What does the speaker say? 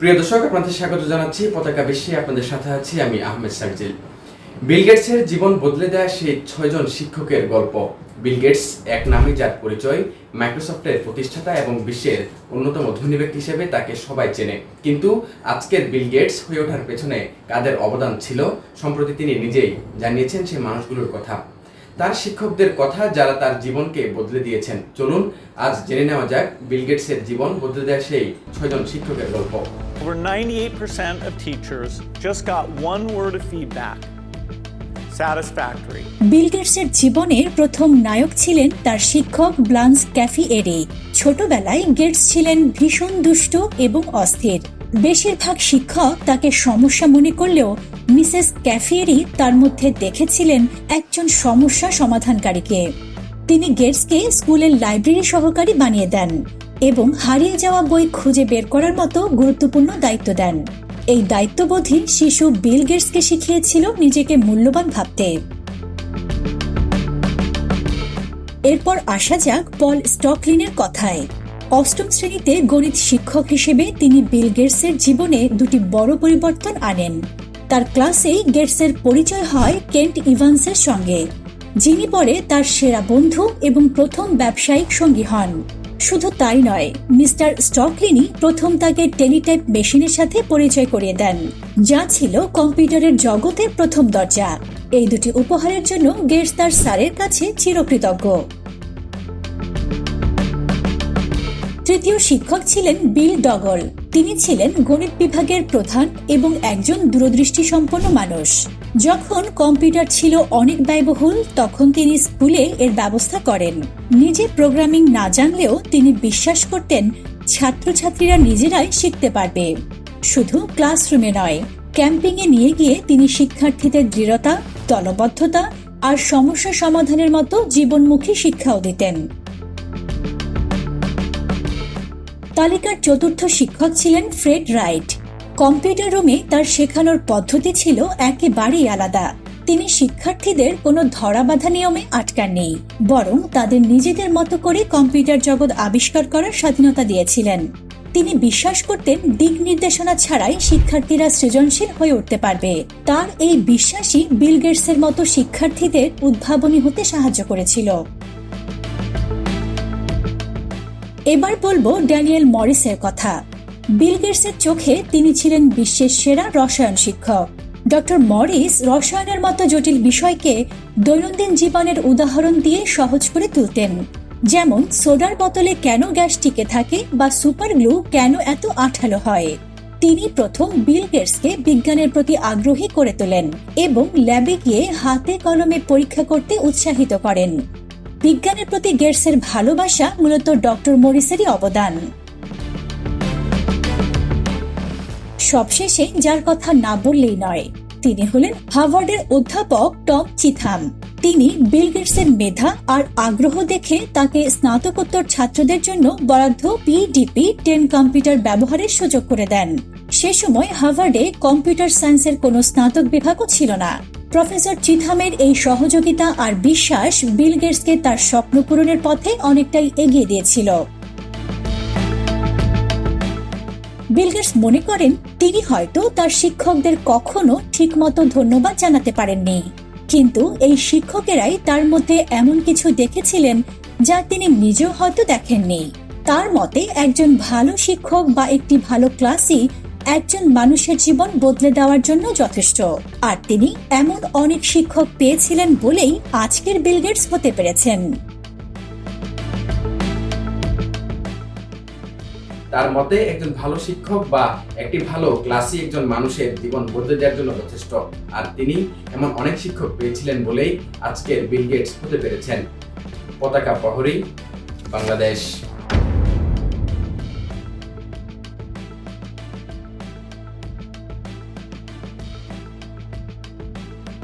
প্রিয় দর্শক, আপনাদের স্বাগত জানাচ্ছি। পতাকা বিশ্বে আপনাদের সাথে আছি আমি আহমেদ সার্জিল বিল গেটসের জীবন বদলে দেয় সেই ছয়জন শিক্ষকের গল্প। বিল গেটস এক নামে যার পরিচয় মাইক্রোসফটের প্রতিষ্ঠাতা এবং বিশ্বের অন্যতম ধনী ব্যক্তি হিসেবে তাকে সবাই চেনে। কিন্তু আজকের বিল গেটস হয়ে ওঠার পেছনে কাদের অবদান ছিল সম্প্রতি তিনি নিজেই জানিয়েছেন সেই মানুষগুলোর কথা। তার শিক্ষকদের কথা যারা তার জীবনকে বদলে দিয়েছেন। চলুন, আজ জেনে নেওয়া যাক বিল গেটসের জীবন বদলে দেয় সেই ছয়জন শিক্ষকের গল্প। Over 98% of teachers just got one word of feedback. বিল গেটসের জীবনের প্রথম নায়ক ছিলেন তার শিক্ষক ব্লান্স ক্যাফি এরি ছোটবেলায় গেটস ছিলেন ভীষণ দুষ্ট এবং অস্থির। বেশিরভাগ শিক্ষক তাকে সমস্যা মনে করলেও মিসেস ক্যাফিয়েরি তার মধ্যে দেখেছিলেন একজন সমস্যা সমাধানকারীকে। তিনি গেটসকে স্কুলের লাইব্রেরি সহকারী বানিয়ে দেন। এবং হারিয়ে যাওয়া বই খুঁজে বের করার মতো গুরুত্বপূর্ণ দায়িত্ব দেন। এই দায়িত্ববোধী শিশু বিল গেটসকে শিখিয়েছিল নিজেকে মূল্যবান ভাবতে। এরপর আসা যাক পল স্টকলিনের কথায়। অষ্টম শ্রেণীতে গণিত শিক্ষক হিসেবে তিনি বিল গেটসের জীবনে দুটি বড় পরিবর্তন আনেন। তার ক্লাসেই গেটসের পরিচয় হয় কেন্ট ইভান্সের সঙ্গে। যিনি পরে তার সেরা বন্ধু এবং প্রথম ব্যবসায়িক সঙ্গী হন। শুধু তাই নয়, মিস্টার স্টকলিনি প্রথম তাকে টেলিটাইপ মেশিনের সাথে পরিচয় করিয়ে দেন। যা ছিল কম্পিউটারের জগতের প্রথম দরজা। এই দুটি উপহারের জন্য গেটস তার স্যারের কাছে চিরকৃতজ্ঞ। তৃতীয় শিক্ষক ছিলেন বিল ডগল। তিনি ছিলেন গণিত বিভাগের প্রধান এবং একজন দূরদৃষ্টি সম্পন্ন মানুষ। যখন কম্পিউটার ছিল অনেক ব্যয়বহুল, তখন তিনি স্কুলে এর ব্যবস্থা করেন। নিজে প্রোগ্রামিং না জানলেও তিনি বিশ্বাস করতেন ছাত্রছাত্রীরা নিজেরাই শিখতে পারবে। শুধু ক্লাসরুমে নয়, ক্যাম্পিংয়ে নিয়ে গিয়ে তিনি শিক্ষার্থীদের দৃঢ়তা, দলবদ্ধতা আর সমস্যা সমাধানের মতো জীবনমুখী শিক্ষাও দিতেন। তালিকার চতুর্থ শিক্ষক ছিলেন ফ্রেড রাইট। কম্পিউটার রুমে তার শেখানোর পদ্ধতি ছিল একেবারেই আলাদা। তিনি শিক্ষার্থীদের কোনো ধরাবাধা নিয়মে আটকাননি বরং তাদের নিজেদের মতো করে কম্পিউটার জগৎ আবিষ্কার করার স্বাধীনতা দিয়েছিলেন। তিনি বিশ্বাস করতেন দিক নির্দেশনা ছাড়াই শিক্ষার্থীরা সৃজনশীল হয়ে উঠতে পারবে। তার এই বিশ্বাসই বিল গেটসের মতো শিক্ষার্থীদের উদ্ভাবনী হতে সাহায্য করেছিল। এবার বলব ড্যানিয়েল মরিসের কথা। বিল গেটসের চোখে তিনি ছিলেন বিশ্বের সেরা রসায়ন শিক্ষক। ডক্টর মরিস রসায়নের মতো জটিল বিষয়কে দৈনন্দিন জীবনের উদাহরণ দিয়ে সহজ করে তুলতেন। যেমন, সোডার বোতলে কেন গ্যাস টিকে থাকে বা সুপার গ্লু কেন এত আঠালো হয়? তিনি প্রথম বিল গেটসকে বিজ্ঞানের প্রতি আগ্রহী করে তোলেন এবং ল্যাবে গিয়ে হাতে কলমে পরীক্ষা করতে উৎসাহিত করেন। বিজ্ঞানের প্রতি গেটসের ভালোবাসা মূলত ডক্টর মরিসেরই অবদান। সবশেষে যার কথা না বললেই নয়, তিনি হলেন হার্ভার্ডের অধ্যাপক টম চিথাম। তিনি বিল গেটসের মেধা আর আগ্রহ দেখে তাকে স্নাতকোত্তর ছাত্রদের জন্য বরাদ্দ পিডিপি টেন কম্পিউটার ব্যবহারের সুযোগ করে দেন। সে সময় হার্ভার্ডে কম্পিউটার সায়েন্সের কোনো স্নাতক বিভাগও ছিল না। প্রফেসর চিথামের এই সহযোগিতা আর বিশ্বাস বিল গেটসকে তার স্বপ্ন পূরণের পথে অনেকটাই এগিয়ে দিয়েছিল। বিল গেটস মনে করেন, তিনি হয়তো তার শিক্ষকদের কখনো ঠিকমতো ধন্যবাদ জানাতে পারেননি। কিন্তু এই শিক্ষকেরাই তার মধ্যে এমন কিছু দেখেছিলেন যা তিনি নিজেও হয়তো দেখেননি। তার মতে, একজন ভালো শিক্ষক বা একটি ভালো ক্লাসই একজন মানুষের জীবন বদলে দেওয়ার জন্য যথেষ্ট। আর তিনি এমন অনেক শিক্ষক পেয়েছিলেন বলেই আজকের বিল গেটস হতে পেরেছেন। তার মতে, একজন ভালো শিক্ষক বা একটি ভালো ক্লাসই একজন মানুষের জীবন বদলে দেওয়ার জন্য যথেষ্ট। আর তিনি এমন অনেক শিক্ষক পেয়েছিলেন বলেই আজকের বিল গেটস হতে পেরেছেন। পতাকা প্রহরী, বাংলাদেশ।